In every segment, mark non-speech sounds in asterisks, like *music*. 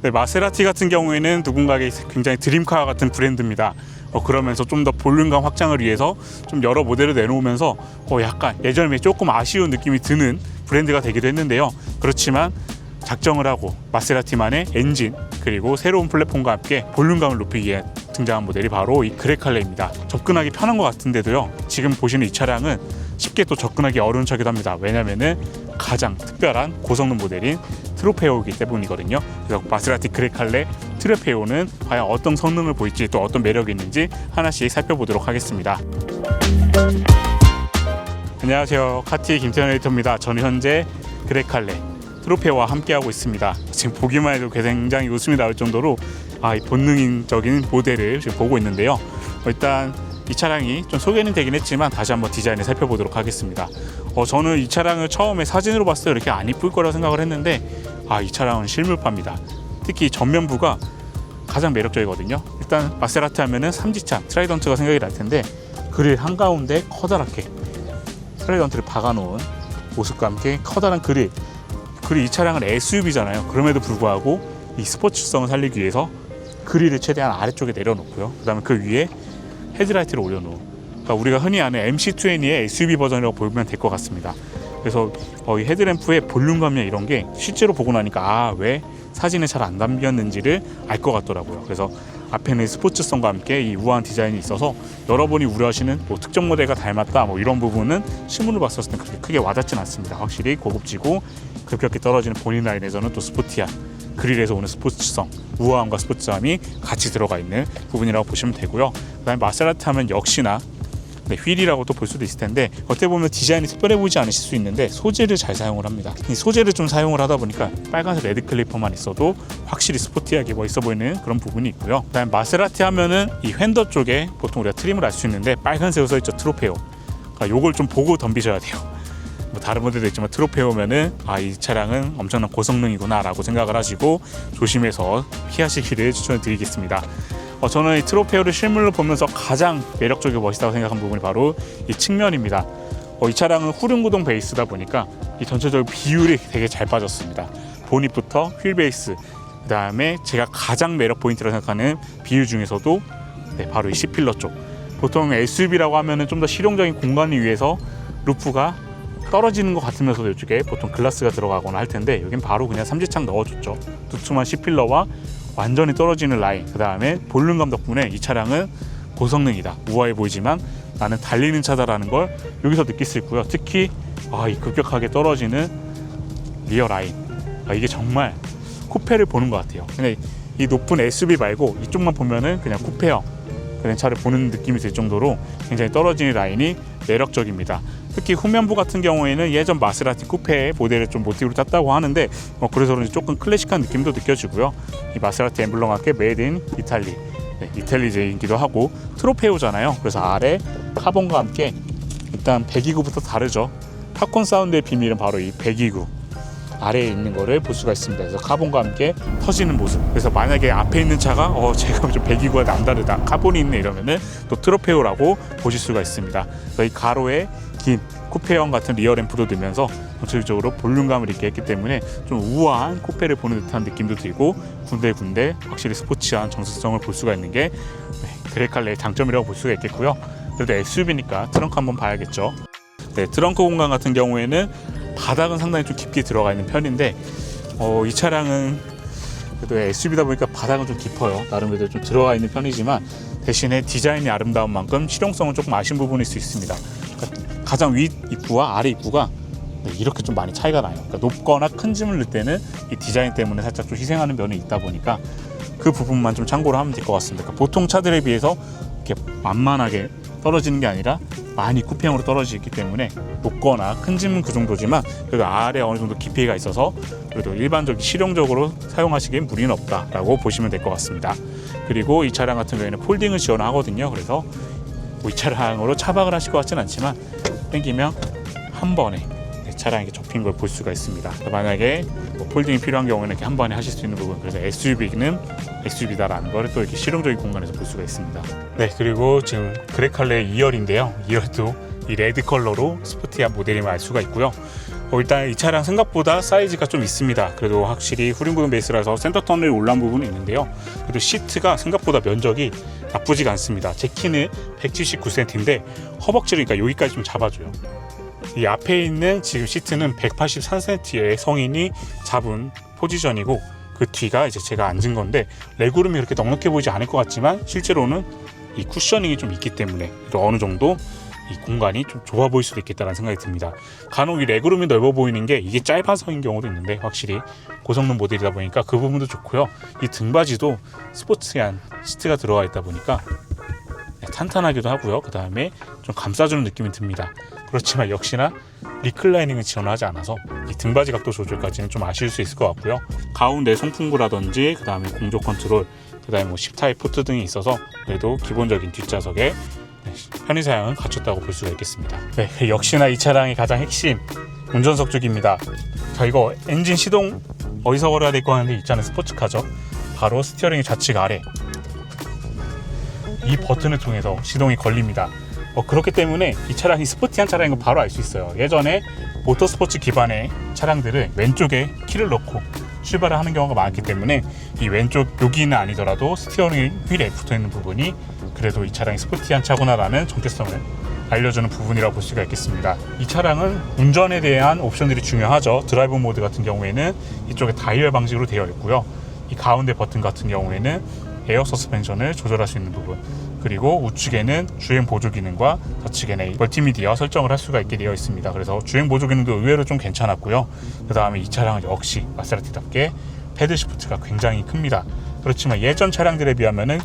네, 마세라티 같은 경우에는 누군가에게 굉장히 드림카 같은 브랜드입니다. 어, 그러면서 좀 더 볼륨감 확장을 위해서 좀 여러 모델을 내놓으면서 어, 약간 예전에 조금 아쉬운 느낌이 드는 브랜드가 되기도 했는데요. 그렇지만 작정을 하고 마세라티만의 엔진 그리고 새로운 플랫폼과 함께 볼륨감을 높이기 위해 등장한 모델이 바로 이 그레칼레입니다. 접근하기 편한 것 같은데도요. 지금 보시는 이 차량은 쉽게 또 접근하기 어려운 차기도 합니다. 왜냐면은 가장 특별한 고성능 모델인 트로페오이기 때문이거든요. 그래서 마세라티 그레칼레 트로페오는 과연 어떤 성능을 보일지 또 어떤 매력이 있는지 하나씩 살펴보도록 하겠습니다. 안녕하세요. 카티 김태현 에디터입니다. 저는 현재 그레칼레 트로페와 함께하고 있습니다. 지금 보기만 해도 굉장히 웃음이 나올 정도로 아, 이 본능적인 모델을 지금 보고 있는데요. 어, 일단 이 차량이 좀 소개는 되긴 했지만 다시 한번 디자인을 살펴보도록 하겠습니다. 어, 저는 이 차량을 처음에 사진으로 봤을 때 이렇게 안 이쁠 거라 생각을 했는데 아, 이 차량은 실물파입니다. 특히 전면부가 가장 매력적이거든요. 일단 마세라티 하면은 삼지차 트라이던트가 생각이 날 텐데 그릴 한가운데 커다랗게 트라이던트를 박아놓은 모습과 함께 커다란 그릴 그리고 이 차량은 SUV잖아요. 그럼에도 불구하고 이 스포츠성을 살리기 위해서 그릴을 최대한 아래쪽에 내려놓고요. 그 다음에 그 위에 헤드라이트를 올려놓은. 그러니까 우리가 흔히 아는 MC20의 SUV 버전이라고 보면 될 것 같습니다. 그래서 어, 이 헤드램프의 볼륨감이나 이런 게 실제로 보고 나니까 아 왜 사진에 잘 안 담겼는지를 알 것 같더라고요. 그래서 앞에는 스포츠성과 함께 이 우아한 디자인이 있어서 여러분이 우려하시는 뭐 특정 모델과 닮았다 뭐 이런 부분은 실물로 봤을 때 그렇게 크게 와닿진 않습니다. 확실히 고급지고 급격히 떨어지는 본인 라인에서는 또 스포티한 그릴에서 오는 스포츠성, 우아함과 스포츠함이 같이 들어가 있는 부분이라고 보시면 되고요. 그다음에 마세라티 하면 역시나 네, 휠이라고도 볼 수도 있을 텐데 어떻게 보면 디자인이 특별해 보이지 않으실 수 있는데 소재를 잘 사용을 합니다. 이 소재를 좀 사용을 하다 보니까 빨간색 레드 클리퍼만 있어도 확실히 스포티하게 멋있어 보이는 그런 부분이 있고요. 그다음에 마세라티 하면은 이 휀더 쪽에 보통 우리가 트림을 알 수 있는데 빨간색으로 써 있죠 트로페오. 그러니까 요걸 좀 보고 덤비셔야 돼요. 뭐 다른 분들도 있지만 트로페 오면은 아 이 차량은 엄청난 고성능이구나라고 생각을 하시고 조심해서 피하시기를 추천드리겠습니다. 어, 저는 이 트로페오를 실물로 보면서 가장 매력적이고 멋있다고 생각한 부분이 바로 이 측면입니다. 어, 이 차량은 후륜구동 베이스다 보니까 이 전체적인 비율이 되게 잘 빠졌습니다. 보닛부터 휠 베이스, 그 다음에 제가 가장 매력 포인트라고 생각하는 비율 중에서도 네, 바로 이 C필러 쪽. 보통 SUV라고 하면은 좀 더 실용적인 공간을 위해서 루프가 떨어지는 것 같으면서도 이쪽에 보통 글라스가 들어가거나 할 텐데 여긴 바로 그냥 삼지창 넣어줬죠. 두툼한 C필러와 완전히 떨어지는 라인 그 다음에 볼륨감 덕분에 이 차량은 고성능이다 우아해 보이지만 나는 달리는 차다라는 걸 여기서 느낄 수 있고요 특히 아, 이 급격하게 떨어지는 리어 라인 아, 이게 정말 쿠페를 보는 것 같아요 근데 이 높은 SUV 말고 이쪽만 보면은 그냥 쿠페형 그런 차를 보는 느낌이 들 정도로 굉장히 떨어지는 라인이 매력적입니다. 특히 후면부 같은 경우에는 예전 마세라티 쿠페의 모델을 좀 모티브로 땄다고 하는데 어, 그래서 그런지 조금 클래식한 느낌도 느껴지고요. 이 마세라티 엠블럼과 함께 메이드 인 이탈리 네, 이탈리제이기도 하고 트로페오잖아요. 그래서 아래 카본과 함께 일단 배기구부터 다르죠. 팝콘 사운드의 비밀은 바로 이 배기구 아래에 있는 거를 볼 수가 있습니다. 그래서 카본과 함께 터지는 모습. 그래서 만약에 앞에 있는 차가 어 *laughs* 제가 좀 배기구가 남다르다, 카본이 있네 이러면은 또 트로페오라고 보실 수가 있습니다. 그래서 이 가로에 긴 쿠페형 같은 리어 램프도 들면서 전체적으로 볼륨감을 있게 했기 때문에 좀 우아한 쿠페를 보는 듯한 느낌도 들고 군데군데 확실히 스포츠한 정체성을 볼 수가 있는 게 네, 그레칼레의 장점이라고 볼 수가 있겠고요. 그래도 SUV니까 트렁크 한번 봐야겠죠. 네, 트렁크 공간 같은 경우에는 바닥은 상당히 좀 깊게 들어가 있는 편인데 어, 이 차량은 그래도 SUV다 보니까 바닥은 좀 깊어요. 나름대로 좀 들어가 있는 편이지만 대신에 디자인이 아름다운 만큼 실용성은 조금 아쉬운 부분일 수 있습니다. 가장 위 입구와 아래 입구가 네, 이렇게 좀 많이 차이가 나요. 그러니까 높거나 큰 짐을 넣을 때는 이 디자인 때문에 살짝 좀 희생하는 면이 있다 보니까 그 부분만 좀 참고를 하면 될 것 같습니다. 그러니까 보통 차들에 비해서 이렇게 만만하게 떨어지는 게 아니라 많이 쿠페형으로 떨어지기 때문에 높거나 큰 짐은 그 정도지만 그래도 아래 어느 정도 깊이가 있어서 그래도 일반적인 실용적으로 사용하시기엔 무리는 없다라고 보시면 될 것 같습니다. 그리고 이 차량 같은 경우에는 폴딩을 지원하거든요. 그래서 뭐이 차량으로 차박을 하실 것 같지는 않지만 땡기면 한 번에 차량이 이렇게 접힌 걸 볼 수가 있습니다. 만약에 뭐 폴딩이 필요한 경우에는 이렇게 한 번에 하실 수 있는 부분 그래서 SUV는 SUV다라는 걸 또 이렇게 실용적인 공간에서 볼 수가 있습니다. 네 그리고 지금 그레칼레 2열인데요. 2열도 이 레드 컬러로 스포티한 모델임을 알 수가 있고요. 어, 일단 이 차량 생각보다 사이즈가 좀 있습니다. 그래도 확실히 후륜부분 베이스라서 센터 턴을 올라온 부분이 있는데요. 그래도 시트가 생각보다 면적이 나쁘지가 않습니다. 제 키는 179cm인데 허벅지를 그러니까 여기까지 좀 잡아줘요. 이 앞에 있는 지금 시트는 183cm의 성인이 잡은 포지션이고 그 뒤가 이제 제가 앉은 건데 레그룸이 그렇게 넉넉해 보이지 않을 것 같지만 실제로는 이 쿠셔닝이 좀 있기 때문에 어느 정도 이 공간이 좀 좁아 보일 수도 있겠다는 생각이 듭니다. 간혹 이 레그룸이 넓어 보이는 게 이게 짧아서인 경우도 있는데 확실히 고성능 모델이다 보니까 그 부분도 좋고요. 이 등받이도 스포츠한 시트가 들어가 있다 보니까 네, 탄탄하기도 하고요. 그 다음에 좀 감싸주는 느낌이 듭니다. 그렇지만 역시나 리클라이닝을 지원하지 않아서 이 등받이 각도 조절까지는 좀 아쉬울 수 있을 것 같고요. 가운데 송풍구라든지 그 다음에 공조 컨트롤, 그 다음에 뭐 10타입 포트 등이 있어서 그래도 기본적인 뒷좌석에 네, 편의 사양은 갖췄다고 볼 수가 있겠습니다. 네, 역시나 이 차량의 가장 핵심 운전석 쪽입니다. 자 이거 엔진 시동 어디서 걸어야 될 거 하는데 있잖아요 스포츠카죠. 바로 스티어링 좌측 아래 이 버튼을 통해서 시동이 걸립니다. 어, 그렇기 때문에 이 차량이 스포티한 차량인 걸 바로 알 수 있어요. 예전에 모터스포츠 기반의 차량들은 왼쪽에 키를 넣고 출발을 하는 경우가 많기 때문에 이 왼쪽 여기는 아니더라도 스티어링 휠에 붙어 있는 부분이 그래도 이 차량이 스포티한 차구나라는 정체성을 알려주는 부분이라고 볼 수가 있겠습니다. 이 차량은 운전에 대한 옵션들이 중요하죠. 드라이브 모드 같은 경우에는 이쪽에 다이얼 방식으로 되어 있고요. 이 가운데 버튼 같은 경우에는 에어 서스펜션을 조절할 수 있는 부분 그리고 우측에는 주행 보조 기능과 좌측에는 멀티미디어 설정을 할 수가 있게 되어 있습니다. 그래서 주행 보조 기능도 의외로 좀 괜찮았고요. 그 다음에 이 차량은 역시 마세라티답게 패드 시프트가 굉장히 큽니다. 그렇지만 예전 차량들에 비하면은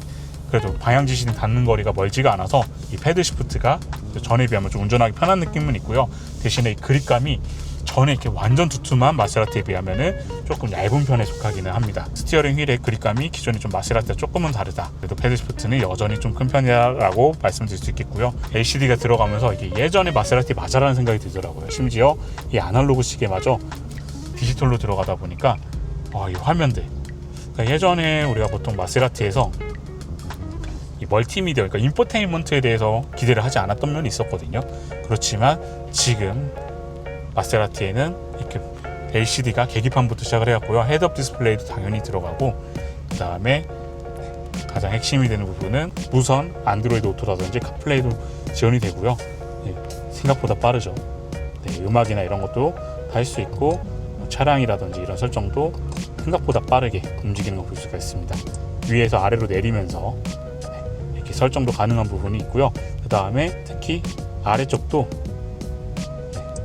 그래도 방향 지시는 닿는 거리가 멀지가 않아서 이 패드 시프트가 전에 비하면 좀 운전하기 편한 느낌은 있고요. 대신에 이 그립감이 전에 이렇게 완전 두툼한 마세라티에 비하면은 조금 얇은 편에 속하기는 합니다. 스티어링 휠의 그립감이 기존의 좀 마세라티와 조금은 다르다. 그래도 패드 시프트는 여전히 좀 큰 편이라고 말씀드릴 수 있겠고요. LCD가 들어가면서 이게 예전에 마세라티 맞아라는 생각이 들더라고요. 심지어 이 아날로그 시계마저 디지털로 들어가다 보니까 와, 이 화면들. 그러니까 예전에 우리가 보통 마세라티에서 이 멀티미디어, 그러니까 인포테인먼트에 대해서 기대를 하지 않았던 면이 있었거든요. 그렇지만 지금 마세라티에는 이렇게 LCD가 계기판부터 시작을 해왔고요. 헤드업 디스플레이도 당연히 들어가고 그 다음에 가장 핵심이 되는 부분은 무선 안드로이드 오토라든지 카플레이도 지원이 되고요. 예, 생각보다 빠르죠. 네, 음악이나 이런 것도 다 할 수 있고 뭐 차량이라든지 이런 설정도 생각보다 빠르게 움직이는 걸 볼 수가 있습니다. 위에서 아래로 내리면서 네, 이렇게 설정도 가능한 부분이 있고요. 그 다음에 특히 아래쪽도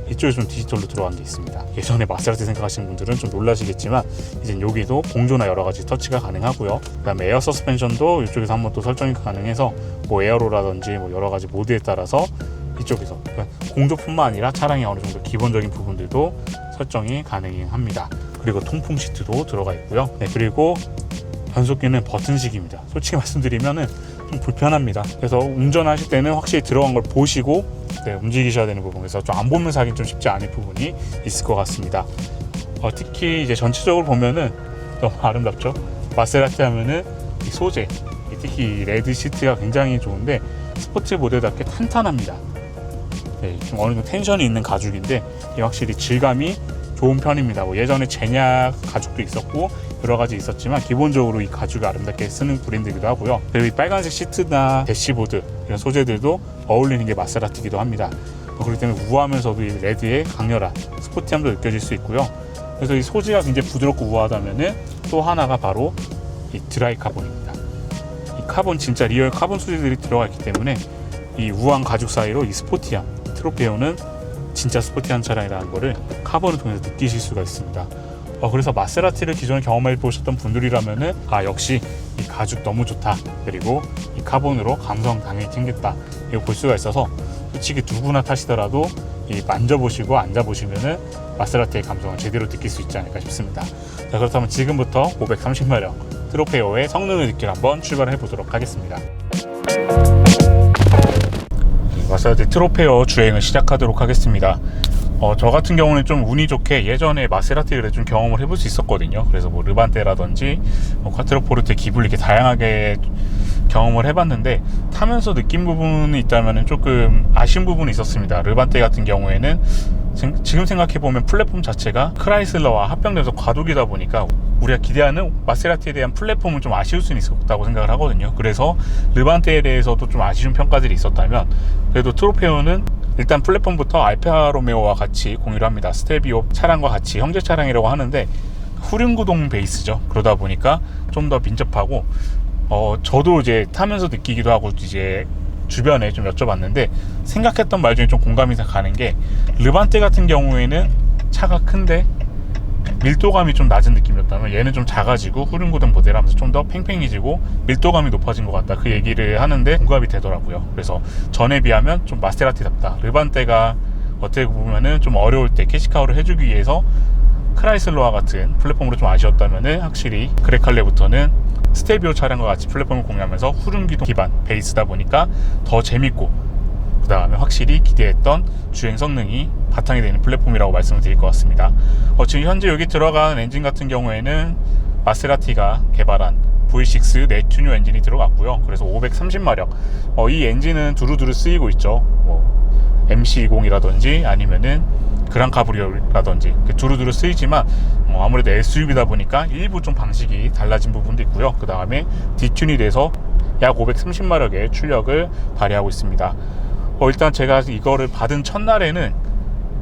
이쪽에 좀 디지털로 들어간 게 있습니다. 예전에 마세라티 생각하시는 분들은 좀 놀라시겠지만 이제 여기도 공조나 여러 가지 터치가 가능하고요. 그다음에 에어 서스펜션도 이쪽에서 한번 또 설정이 가능해서 뭐 에어로라든지 뭐 여러 가지 모드에 따라서 이쪽에서 그러니까 공조뿐만 아니라 차량의 어느 정도 기본적인 부분들도 설정이 가능합니다. 그리고 통풍 시트도 들어가 있고요. 네, 그리고 변속기는 버튼식입니다. 솔직히 *laughs* 말씀드리면은 좀 불편합니다. 그래서 운전하실 때는 확실히 들어간 걸 보시고 네, 움직이셔야 되는 부분 그래서 좀 안 보면서 하긴 좀 쉽지 않을 부분이 있을 것 같습니다. 어, 특히 이제 전체적으로 보면은 너무 *laughs* 아름답죠. 마세라티 하면은 이 소재, 이 특히 이 레드 시트가 굉장히 좋은데 스포츠 모델답게 탄탄합니다. 네, 좀 어느 정도 텐션이 있는 가죽인데 이 확실히 질감이 좋은 편입니다. 뭐 예전에 제냐 가죽도 있었고 여러 가지 있었지만 기본적으로 이 가죽을 아름답게 쓰는 브랜드이기도 하고요. 그리고 이 빨간색 시트나 대시보드 이런 소재들도 어울리는 게 마세라티기도 합니다. 어, 그렇기 때문에 우아하면서도 이 레드의 강렬한 스포티함도 느껴질 수 있고요. 그래서 이 소재가 굉장히 부드럽고 우아하다면은 또 하나가 바로 이 드라이 카본입니다. 이 카본 진짜 리얼 카본 소재들이 들어가 있기 때문에 이 우아한 가죽 사이로 이 스포티함 트로페오는 진짜 스포티한 차량이라는 거를 카본을 통해서 느끼실 수가 있습니다. 어, 그래서 마세라티를 기존에 경험해 보셨던 분들이라면은 아 역시 이 가죽 너무 좋다 그리고 이 카본으로 감성 당연히 챙겼다 이거 볼 수가 있어서 솔직히 누구나 타시더라도 이 만져보시고 앉아보시면은 마세라티의 감성을 제대로 느낄 수 있지 않을까 싶습니다. 자 그렇다면 지금부터 530마력 트로페오의 성능을 느끼러 한번 출발해 보도록 하겠습니다. 마사지 트로페어 주행을 시작하도록 하겠습니다. 어, 저 같은 경우는 좀 운이 좋게 예전에 마세라티를 좀 경험을 해볼 수 있었거든요. 그래서 뭐 르반테라든지 뭐 콰트로포르테 기블 이렇게 다양하게 경험을 해봤는데 타면서 느낀 부분이 있다면 조금 아쉬운 부분이 있었습니다. 르반테 같은 경우에는 지금- 지금 생각해보면 플랫폼 자체가 크라이슬러와 합병돼서 과도기다 보니까 우리가 기대하는 마세라티에 대한 플랫폼은 좀 아쉬울 수는 있었다고 생각을 하거든요. 그래서 르반테에 대해서도 좀 아쉬운 평가들이 있었다면 그래도 트로페오는 일단 플랫폼부터 알파 로메오와 같이 공유를 합니다. 스텔비오 차량과 같이 형제 차량이라고 하는데 후륜구동 베이스죠. 그러다 보니까 좀 더 민첩하고 어 저도 이제 타면서 느끼기도 하고 이제 주변에 좀 여쭤봤는데 생각했던 말 중에 좀 공감이 가는 게 르반테 같은 경우에는 차가 큰데 밀도감이 좀 낮은 느낌이었다면 얘는 좀 작아지고 후륜구동 모델 하면서 좀 더 팽팽해지고 밀도감이 높아진 것 같다. 그 얘기를 하는데 공감이 되더라고요. 그래서 전에 비하면 좀 마스테라티답다. 르반테가 어떻게 보면은 좀 어려울 때 캐시카우를 해주기 위해서 크라이슬러와 같은 플랫폼으로 좀 아쉬웠다면은 확실히 그레칼레부터는 스테비오 차량과 같이 플랫폼을 공유하면서 후륜 기동 기반 베이스다 보니까 더 재밌고 그 다음에 확실히 기대했던 주행 성능이 바탕이 되는 플랫폼이라고 말씀을 드릴 것 같습니다. 어, 지금 현재 여기 들어간 엔진 같은 경우에는 마세라티가 개발한 V6 네튜뉴 엔진이 들어갔고요. 그래서 530마력. 어, 이 엔진은 두루두루 쓰이고 있죠. 뭐 MC20이라든지 아니면은 그랑 카브리오라든지 두루두루 쓰이지만 어, 아무래도 SUV다 보니까 일부 좀 방식이 달라진 부분도 있고요. 그 다음에 디튠이 돼서 약 530마력의 출력을 발휘하고 있습니다. 어, 일단 제가 이거를 받은 첫날에는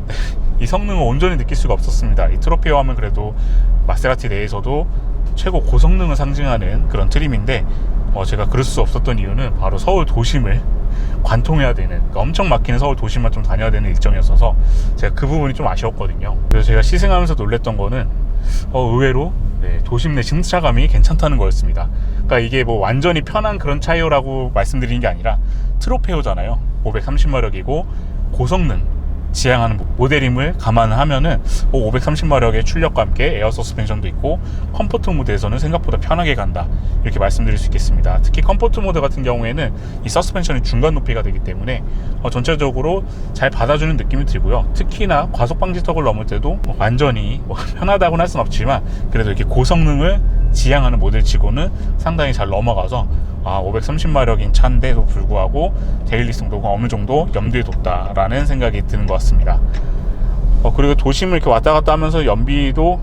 *laughs* 이 성능을 온전히 느낄 수가 없었습니다. 이 트로피오 하면 그래도 마세라티 내에서도 최고 고성능을 상징하는 그런 트림인데 어, 제가 그럴 수 없었던 이유는 바로 서울 도심을 *laughs* 관통해야 되는 그러니까 엄청 막히는 서울 도심만 좀 다녀야 되는 일정이었어서 제가 그 부분이 좀 아쉬웠거든요. 그래서 제가 시승하면서 놀랬던 거는 어, 의외로 네, 도심 내 승차감이 괜찮다는 거였습니다. 그러니까 이게 뭐 완전히 편한 그런 차이오라고 말씀드리는 게 아니라 트로페오잖아요. 530마력이고 고성능 지향하는 모델임을 감안하면은 530마력의 출력과 함께 에어 서스펜션도 있고 컴포트 모드에서는 생각보다 편하게 간다 이렇게 말씀드릴 수 있겠습니다. 특히 컴포트 모드 같은 경우에는 이 서스펜션이 중간 높이가 되기 때문에 어, 전체적으로 잘 받아주는 느낌이 들고요. 특히나 과속 방지턱을 넘을 때도 뭐 완전히 뭐 *laughs* 편하다고는 할 수는 없지만 그래도 이렇게 고성능을 지향하는 모델치고는 상당히 잘 넘어가서 아 530마력인 차인데도 불구하고 데일리성 도가 어느 정도 염두에 뒀다라는 생각이 드는 것 같습니다. 어, 그리고 도심을 이렇게 왔다 갔다 하면서 연비도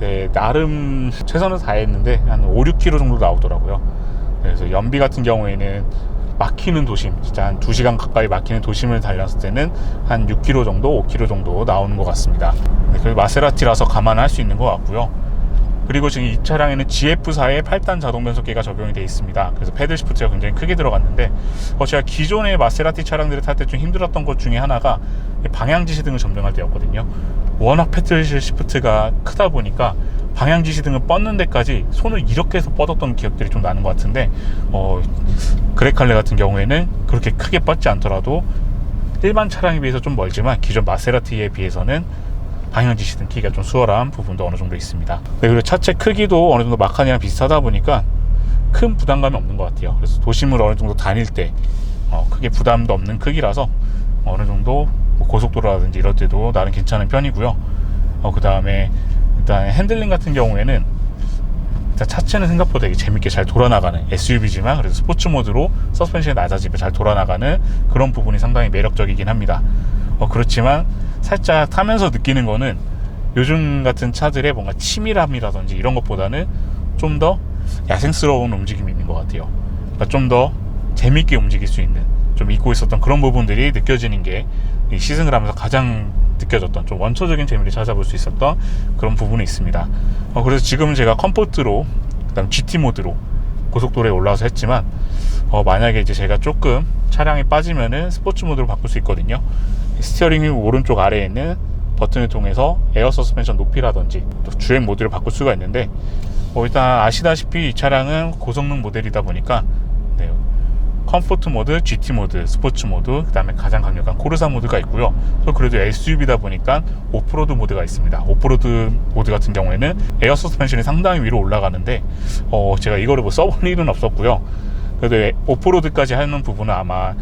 네, 나름 최선을 다했는데 한 5, 6km 정도 나오더라고요. 그래서 연비 같은 경우에는 막히는 도심, 진짜 한 2시간 가까이 막히는 도심을 달렸을 때는 한 6km 정도, 5km 정도 나오는 것 같습니다. 네, 그리고 마세라티라서 감안할 수 있는 것 같고요. 그리고 지금 이 차량에는 GF4의 8단 자동 변속기가 적용이 되어 있습니다. 그래서 패들 시프트가 굉장히 크게 들어갔는데 어, 제가 기존의 마세라티 차량들을 탈 때 좀 힘들었던 것 중에 하나가 방향 지시등을 점등할 때였거든요. 워낙 패들 시프트가 크다 보니까 방향 지시등을 뻗는 데까지 손을 이렇게 해서 뻗었던 기억들이 좀 나는 것 같은데 어, 그레칼레 같은 경우에는 그렇게 크게 뻗지 않더라도 일반 차량에 비해서 좀 멀지만 기존 마세라티에 비해서는 방향 지 시등 키가 좀 수월한 부분도 어느 정도 있습니다. 네, 그리고 차체 크기도 어느 정도 마칸이랑 비슷하다 보니까 큰 부담감이 없는 것 같아요. 그래서 도심을 어느 정도 다닐 때 어, 크게 부담도 없는 크기라서 어느 정도 뭐 고속도로라든지 이럴 때도 나름 괜찮은 편이고요. 어, 그 다음에 일단 핸들링 같은 경우에는 일단 차체는 생각보다 되게 재밌게 잘 돌아나가는 SUV지만 그래도 스포츠 모드로 서스펜션이 낮아지면 잘 돌아나가는 그런 부분이 상당히 매력적이긴 합니다. 어, 그렇지만 살짝 타면서 느끼는 거는 요즘 같은 차들의 뭔가 치밀함이라든지 이런 것보다는 좀 더 야생스러운 움직임이 있는 것 같아요. 그러니까 좀 더 재밌게 움직일 수 있는 좀 잊고 있었던 그런 부분들이 느껴지는 게 이 시승을 하면서 가장 느껴졌던 좀 원초적인 재미를 찾아볼 수 있었던 그런 부분이 있습니다. 어, 그래서 지금은 제가 컴포트로 그다음 GT 모드로 고속도로에 올라와서 했지만 어, 만약에 이제 제가 조금 차량이 빠지면은 스포츠 모드로 바꿀 수 있거든요. 스티어링 휠 오른쪽 아래에 있는 버튼을 통해서 에어 서스펜션 높이라든지 또 주행 모드를 바꿀 수가 있는데 어, 일단 아시다시피 이 차량은 고성능 모델이다 보니까 네, 컴포트 모드, GT 모드, 스포츠 모드, 그 다음에 가장 강력한 코르사 모드가 있고요. 또 그래도 SUV다 보니까 오프로드 모드가 있습니다. 오프로드 모드 같은 경우에는 에어 서스펜션이 상당히 위로 올라가는데 어, 제가 이거를 뭐 써본 *laughs* 일은 없었고요. 그래도 오프로드까지 하는 부분은 아마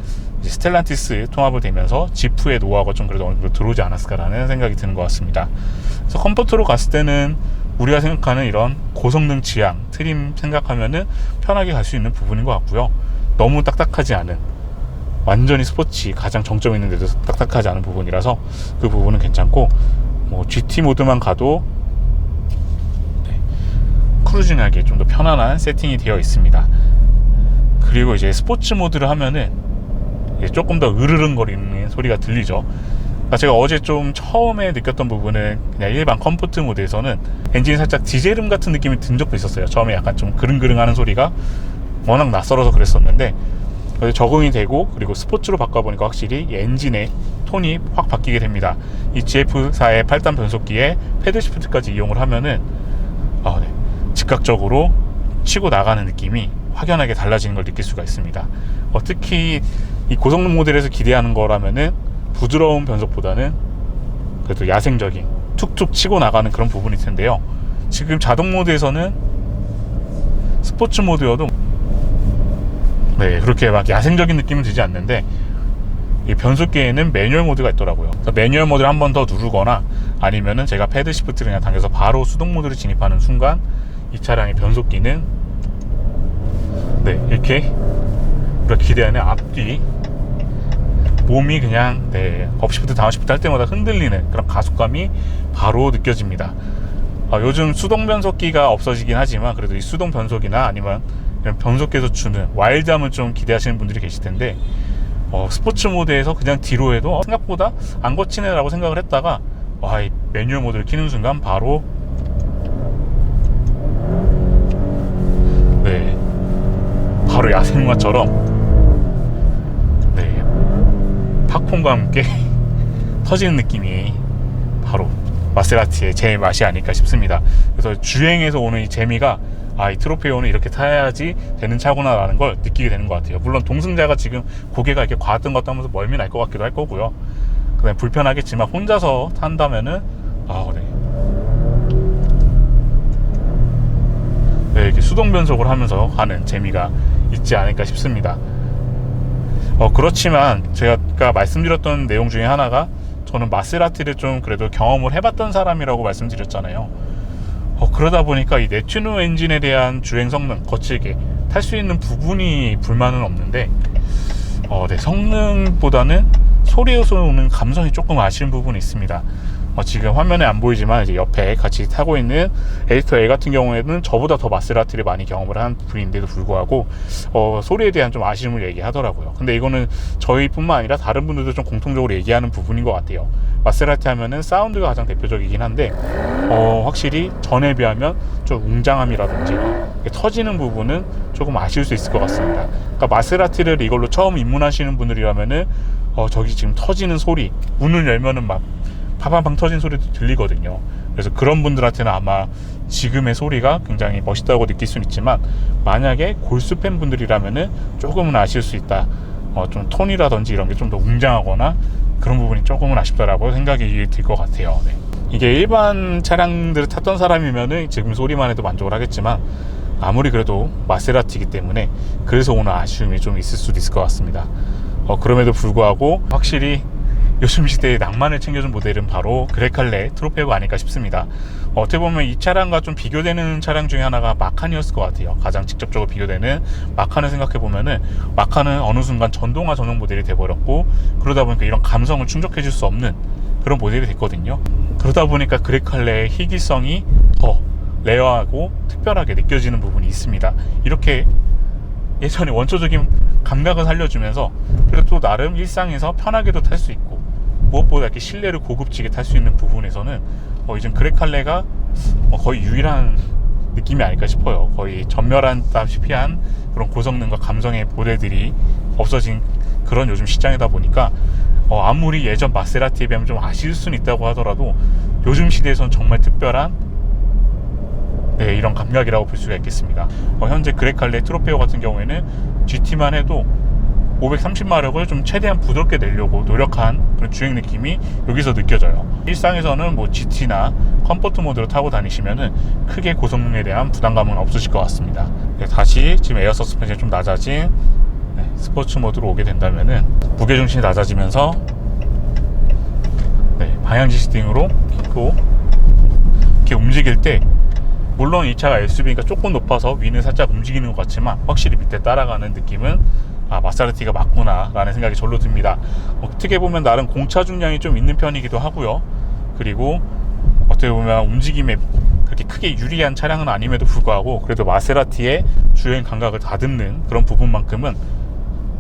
스텔란티스 통합을 되면서 지프의 노하우가 좀 그래도 어느 정도 들어오지 않았을까라는 생각이 드는 것 같습니다. 그래서 컴포트로 갔을 때는 우리가 생각하는 이런 고성능 지향, 트림 생각하면은 편하게 갈 수 있는 부분인 것 같고요. 너무 딱딱하지 않은 완전히 스포츠 가장 정점 있는 데도 딱딱하지 않은 부분이라서 그 부분은 괜찮고 뭐 GT 모드만 가도 네, 크루징하게 좀 더 편안한 세팅이 되어 있습니다. 그리고 이제 스포츠 모드를 하면은 조금 더 으르릉거리는 소리가 들리죠. 그러니까 제가 어제 좀 처음에 느꼈던 부분은 그냥 일반 컴포트 모드에서는 엔진이 살짝 디젤음 같은 느낌이 든 적도 있었어요. 처음에 약간 좀 그릉그릉 하는 소리가 워낙 낯설어서 그랬었는데 적응이 되고 그리고 스포츠로 바꿔보니까 확실히 이 엔진의 톤이 확 바뀌게 됩니다. 이 GF4의 8단 변속기에 패드 시프트까지 이용을 하면은 아, 네. 즉각적으로 치고 나가는 느낌이 확연하게 달라지는 걸 느낄 수가 있습니다. 어, 특히 이 고성능 모델에서 기대하는 거라면은 부드러운 변속보다는 그래도 야생적인 툭툭 치고 나가는 그런 부분일 텐데요. 지금 자동 모드에서는 스포츠 모드여도 네 그렇게 막 야생적인 느낌은 들지 않는데 이 변속기에는 매뉴얼 모드가 있더라고요. 그래서 매뉴얼 모드를 한 번 더 누르거나 아니면은 제가 패드 시프트를 그냥 당겨서 바로 수동 모드를 진입하는 순간 이 차량의 변속기는 네 이렇게 우리가 기대하는 앞뒤 몸이 그냥 네 업시프트 다운시프트 할 때마다 흔들리는 그런 가속감이 바로 느껴집니다. 아, 요즘 수동 변속기가 없어지긴 하지만 그래도 이 수동 변속이나 아니면 이런 변속기에서 주는 와일드함을 좀 기대하시는 분들이 계실 텐데 어, 스포츠 모드에서 그냥 뒤로 해도 어, 생각보다 안 거치네라고 생각을 했다가 와, 이 매뉴얼 모드를 키는 순간 바로 네 바로 야생마처럼 네 팝콘과 함께 *laughs* 터지는 느낌이 바로 마세라티의 제 맛이 아닐까 싶습니다. 그래서 주행에서 오는 이 재미가 아, 이 트로페오는 이렇게 타야지 되는 차구나라는 걸 느끼게 되는 것 같아요. 물론 동승자가 지금 고개가 이렇게 과했던 것도 하면서 멀미 날 것 같기도 할 거고요. 그다음 불편하겠지만 혼자서 탄다면은 아, 네. 네, 이렇게 수동 변속을 하면서 하는 재미가 있지 않을까 싶습니다. 어, 그렇지만 제가 아까 말씀드렸던 내용 중에 하나가 저는 마세라티를 좀 그래도 경험을 해봤던 사람이라고 말씀드렸잖아요. 어, 그러다 보니까 이 네튜노 엔진에 대한 주행 성능 거칠게 탈 수 있는 부분이 불만은 없는데 어, 네, 성능보다는 소리에서 오는 감성이 조금 아쉬운 부분이 있습니다. 어, 지금 화면에 안 보이지만 이제 옆에 같이 타고 있는 에디터 A 같은 경우에는 저보다 더 마세라티를 많이 경험을 한 분인데도 불구하고 어, 소리에 대한 좀 아쉬움을 얘기하더라고요. 근데 이거는 저희뿐만 아니라 다른 분들도 좀 공통적으로 얘기하는 부분인 것 같아요. 마세라티 하면은 사운드가 가장 대표적이긴 한데 어, 확실히 전에 비하면 좀 웅장함이라든지 터지는 부분은 조금 아쉬울 수 있을 것 같습니다. 그러니까 마세라티를 이걸로 처음 입문하시는 분들이라면은 어, 저기 지금 터지는 소리 문을 열면은 막 파방방 터진 소리도 들리거든요. 그래서 그런 분들한테는 아마 지금의 소리가 굉장히 멋있다고 느낄 수는 있지만 만약에 골수 팬분들이라면은 조금은 아실 수 있다. 어, 좀 톤이라든지 이런 게 좀 더 웅장하거나 그런 부분이 조금은 아쉽다라고 생각이 들 것 같아요. 네. 이게 일반 차량들을 탔던 사람이면은 지금 소리만 해도 만족을 하겠지만 아무리 그래도 마세라티이기 때문에 그래서 오는 아쉬움이 좀 있을 수도 있을 것 같습니다. 어, 그럼에도 불구하고 확실히 요즘 시대의 낭만을 챙겨준 모델은 바로 그레칼레 트로페오가 아닐까 싶습니다. 어, 어떻게 보면 이 차량과 좀 비교되는 차량 중에 하나가 마칸이었을 것 같아요. 가장 직접적으로 비교되는 마칸을 생각해 보면은 마칸은 어느 순간 전동화 전용 모델이 돼버렸고 그러다 보니까 이런 감성을 충족해 줄 수 없는 그런 모델이 됐거든요. 그러다 보니까 그레칼레의 희귀성이 더 레어하고 특별하게 느껴지는 부분이 있습니다. 이렇게 예전에 원초적인 감각을 살려주면서 그래도 또 나름 일상에서 편하게도 탈 수 있고 무엇보다 이렇게 실내를 고급지게 탈 수 있는 부분에서는 어, 이젠 그레칼레가 어, 거의 유일한 느낌이 아닐까 싶어요. 거의 전멸한다시피 한 그런 고성능과 감성의 모델들이 없어진 그런 요즘 시장이다 보니까 어, 아무리 예전 마세라티에 비하면 좀 아쉬울 수는 있다고 하더라도 요즘 시대에서는 정말 특별한 네, 이런 감각이라고 볼 수가 있겠습니다. 어, 현재 그레칼레 트로페오 같은 경우에는 GT만 해도 530마력을 좀 최대한 부드럽게 내려고 노력한 그런 주행 느낌이 여기서 느껴져요. 일상에서는 뭐 GT나 컴포트 모드로 타고 다니시면은 크게 고성능에 대한 부담감은 없으실 것 같습니다. 네, 다시 지금 에어 서스펜션이 좀 낮아진 네, 스포츠 모드로 오게 된다면은 무게 중심이 낮아지면서 네, 방향 지시등으로 또 이렇게 움직일 때 물론 이 차가 SUV니까 조금 높아서 위는 살짝 움직이는 것 같지만 확실히 밑에 따라가는 느낌은 아 마사르티가 맞구나 라는 생각이 절로 듭니다 어떻게 보면 나름 공차 중량이 좀 있는 편이기도 하고요 그리고 어떻게 보면 움직임에 그렇게 크게 유리한 차량은 아님에도 불구하고 그래도 마세라티의 주행 감각을 다듬는 그런 부분만큼은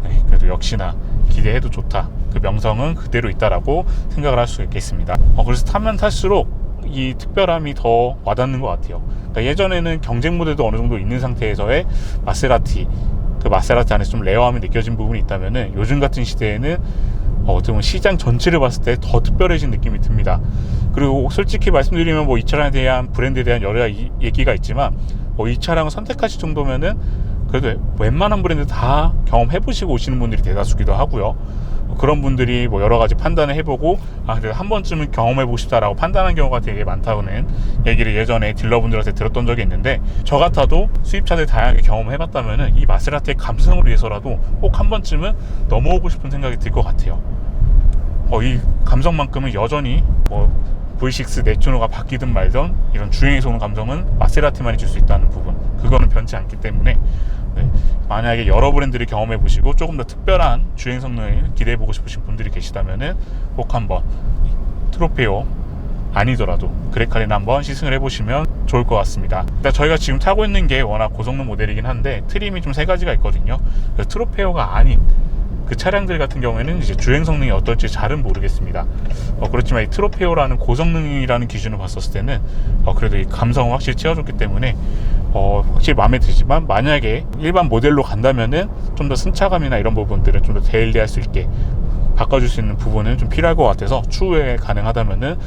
네, 그래도 역시나 기대해도 좋다. 그 명성은 그대로 있다라고 생각을 할 수 있겠습니다. 어, 그래서 타면 탈수록 이 특별함이 더 와닿는 것 같아요. 그러니까 예전에는 경쟁 모델도 어느 정도 있는 상태에서의 마세라티, 그 마세라티 안에서 좀 레어함이 느껴진 부분이 있다면은 요즘 같은 시대에는 어, 어떻게 보면 시장 전체를 봤을 때 더 특별해진 느낌이 듭니다. 그리고 솔직히 말씀드리면 뭐 이 차량에 대한 브랜드에 대한 여러 이- 얘기가 있지만 뭐 이 차량을 선택하실 정도면은 그래도 웬만한 브랜드 다 경험해 보시고 오시는 분들이 대다수기도 하고요. 뭐 그런 분들이 뭐 여러 가지 판단을 해보고 아 그래도 한 번쯤은 경험해 보고 싶다라고 판단한 경우가 되게 많다고는 얘기를 예전에 딜러분들한테 들었던 적이 있는데 저 같아도 수입차들 다양하게 경험해봤다면은 이 마세라티의 감성을 위해서라도 꼭 한 번쯤은 넘어오고 싶은 생각이 들 것 같아요. 어, 이 감성만큼은 여전히 뭐 V6 네추노가 바뀌든 말든 이런 주행에서 오는 감성은 마세라티만이 줄 수 있다는 부분 그거는 변치 않기 때문에 네, 만약에 여러 브랜드를 경험해 보시고 조금 더 특별한 주행 성능을 기대해 보고 싶으신 분들이 계시다면은 꼭 한번 트로페오 아니더라도 그레칼리나 한번 시승을 해보시면 좋을 것 같습니다. 일단 저희가 지금 타고 있는 게 워낙 고성능 모델이긴 한데 트림이 좀 세 가지가 있거든요. 트로페오가 아닌 그 차량들 같은 경우에는 이제 주행 성능이 어떨지 잘은 모르겠습니다. 어, 그렇지만 이 트로페오라는 고성능이라는 기준을 봤었을 때는 어, 그래도 이 감성을 확실히 채워줬기 때문에 어, 확실히 마음에 들지만 만약에 일반 모델로 간다면은 좀 더 승차감이나 이런 부분들은 좀 더 데일리할 수 있게 바꿔줄 수 있는 부분은 좀 필요할 것 같아서 추후에 가능하다면은 어,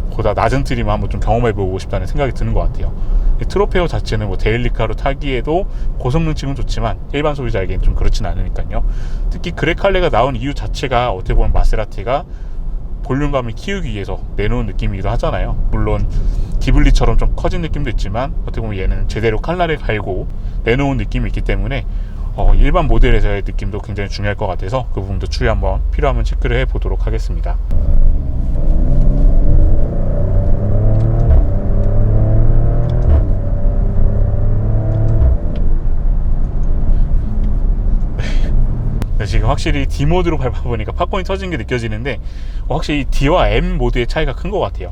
보다 낮은 트림 한번 좀 경험해보고 싶다는 생각이 드는 것 같아요. 이 트로페오 자체는 뭐 데일리카로 타기에도 고성능 층은 좋지만 일반 소비자에게는 좀 그렇진 않으니까요. 특히 그레칼레가 나온 이유 자체가 어떻게 보면 마세라티가 볼륨감을 키우기 위해서 내놓은 느낌이기도 하잖아요. 물론 기블리처럼 좀 커진 느낌도 있지만 어떻게 보면 얘는 제대로 칼날을 갈고 내놓은 느낌이 있기 때문에 어, 일반 모델에서의 느낌도 굉장히 중요할 것 같아서 그 부분도 추후에 한번 필요하면 체크를 해보도록 하겠습니다. 지금 확실히 D 모드로 밟아보니까 팝콘이 터진 게 느껴지는데 어, 확실히 D와 M 모드의 차이가 큰 것 같아요.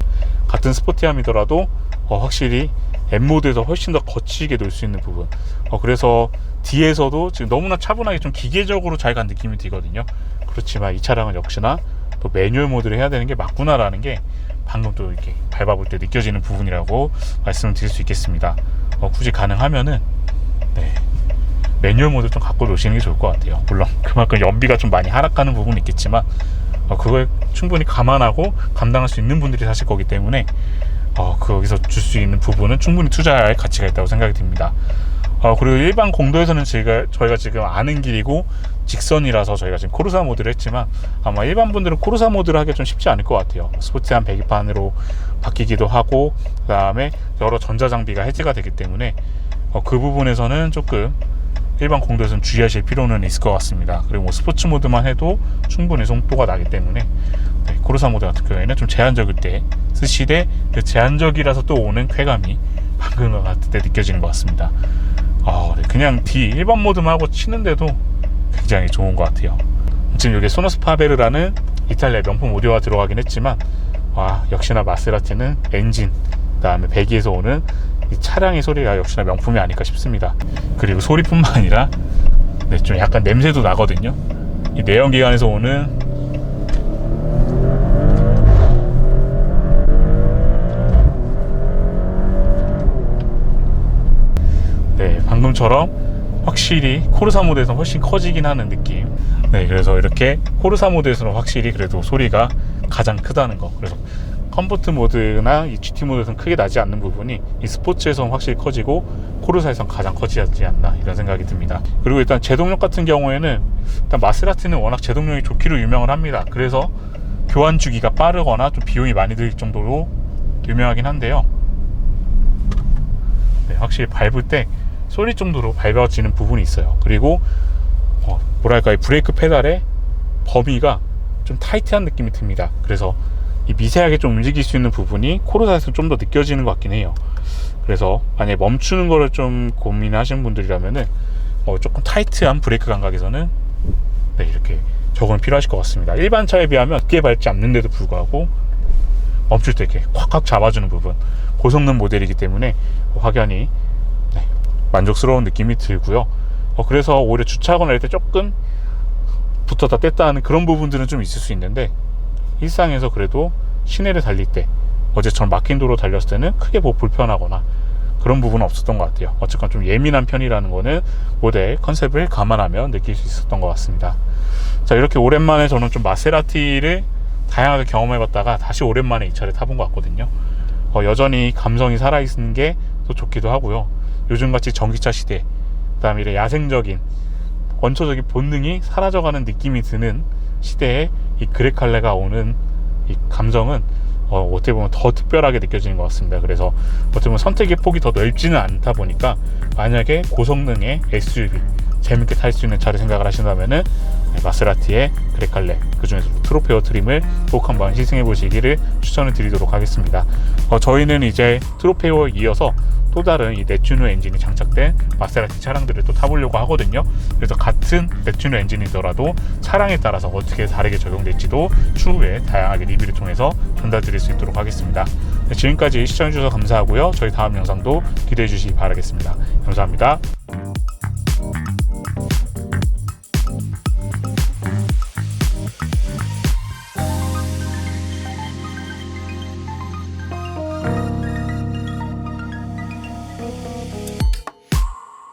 같은 스포티함이더라도 어, 확실히 M 모드에서 훨씬 더 거치게 놀 수 있는 부분. 어, 그래서 D에서도 지금 너무나 차분하게 좀 기계적으로 잘 간 느낌이 들거든요. 그렇지만 이 차량은 역시나 또 매뉴얼 모드를 해야 되는 게 맞구나라는 게 방금 또 이렇게 밟아볼 때 느껴지는 부분이라고 말씀을 드릴 수 있겠습니다. 어, 굳이 가능하면은 네, 매뉴얼 모드 좀 갖고 노시는 게 좋을 것 같아요. 물론 그만큼 연비가 좀 많이 하락하는 부분이 있겠지만 어, 그걸 충분히 감안하고 감당할 수 있는 분들이 사실 거기 때문에 어, 거기서 줄 수 있는 부분은 충분히 투자할 가치가 있다고 생각이 듭니다. 어, 그리고 일반 공도에서는 저희가, 저희가 지금 아는 길이고 직선이라서 저희가 지금 코르사 모드를 했지만 아마 일반 분들은 코르사 모드를 하기 좀 쉽지 않을 것 같아요. 스포티한 배기판으로 바뀌기도 하고 그 다음에 여러 전자장비가 해제가 되기 때문에 어, 그 부분에서는 조금 일반 공도에서는 주의하실 필요는 있을 것 같습니다. 그리고 뭐 스포츠 모드만 해도 충분히 속도가 나기 때문에 네, 코르사 모드 같은 경우에는 좀 제한적일 때 쓰시되 그 제한적이라서 또 오는 쾌감이 방금 같을 때 느껴지는 것 같습니다. 아, 네, 그냥 D 일반 모드만 하고 치는데도 굉장히 좋은 것 같아요. 지금 여기 소노스 파베르라는 이탈리아 명품 오디오가 들어가긴 했지만 와 역시나 마세라티는 엔진 그다음에 배기에서 오는 이 차량의 소리가 역시나 명품이 아닐까 싶습니다. 그리고 소리뿐만 아니라 네, 좀 약간 냄새도 나거든요. 이 내연기관에서 오는 네, 방금처럼 확실히 코르사 모드에서 훨씬 커지긴 하는 느낌. 네, 그래서 이렇게 코르사 모드에서는 확실히 그래도 소리가 가장 크다는 거. 그래서 컴포트 모드나 이 GT 모드에서는 크게 나지 않는 부분이 이 스포츠에서는 확실히 커지고 코르사에서는 가장 커지지 않나 이런 생각이 듭니다. 그리고 일단 제동력 같은 경우에는 일단 마세라티는 워낙 제동력이 좋기로 유명을 합니다. 그래서 교환 주기가 빠르거나 좀 비용이 많이 들 정도로 유명하긴 한데요. 네, 확실히 밟을 때 소리 정도로 밟아지는 부분이 있어요. 그리고 어, 뭐랄까 이 브레이크 페달의 범위가 좀 타이트한 느낌이 듭니다. 그래서 이 미세하게 좀 움직일 수 있는 부분이 코르사에서 좀 더 느껴지는 것 같긴 해요. 그래서 만약에 멈추는 거를 좀 고민하시는 분들이라면은 어, 조금 타이트한 브레이크 감각에서는 네, 이렇게 저건 필요하실 것 같습니다. 일반 차에 비하면 크게 밟지 않는데도 불구하고 멈출 때 이렇게 콱콱 잡아주는 부분 고성능 모델이기 때문에 확연히 네, 만족스러운 느낌이 들고요. 어, 그래서 오히려 주차하거나 할 때 조금 붙었다 뗐다 하는 그런 부분들은 좀 있을 수 있는데 일상에서 그래도 시내를 달릴 때 어제처럼 막힌 도로 달렸을 때는 크게 뭐 불편하거나 그런 부분은 없었던 것 같아요. 어쨌건 좀 예민한 편이라는 거는 모델 컨셉을 감안하면 느낄 수 있었던 것 같습니다. 자 이렇게 오랜만에 저는 좀 마세라티를 다양하게 경험해 봤다가 다시 오랜만에 이 차를 타본 것 같거든요. 어, 여전히 감성이 살아있는 게 또 좋기도 하고요. 요즘같이 전기차 시대, 그 다음에 이런 야생적인 원초적인 본능이 사라져가는 느낌이 드는 시대에 이 그레칼레가 오는 이 감정은 어, 어떻게 보면 더 특별하게 느껴지는 것 같습니다. 그래서 어떻게 보면 선택의 폭이 더 넓지는 않다 보니까 만약에 고성능의 SUV 재밌게 탈 수 있는 차를 생각을 하신다면은 네, 마세라티의 그레칼레 그 중에서 트로페어 트림을 꼭 한번 시승해 보시기를 추천을 드리도록 하겠습니다. 어, 저희는 이제 트로페어에 이어서 또 다른 이 네튜노 엔진이 장착된 마세라티 차량들을 또 타보려고 하거든요. 그래서 같은 네튜노 엔진이더라도 차량에 따라서 어떻게 다르게 적용될지도 추후에 다양하게 리뷰를 통해서 전달드릴 수 있도록 하겠습니다. 네, 지금까지 시청해주셔서 감사하고요. 저희 다음 영상도 기대해 주시기 바라겠습니다. 감사합니다.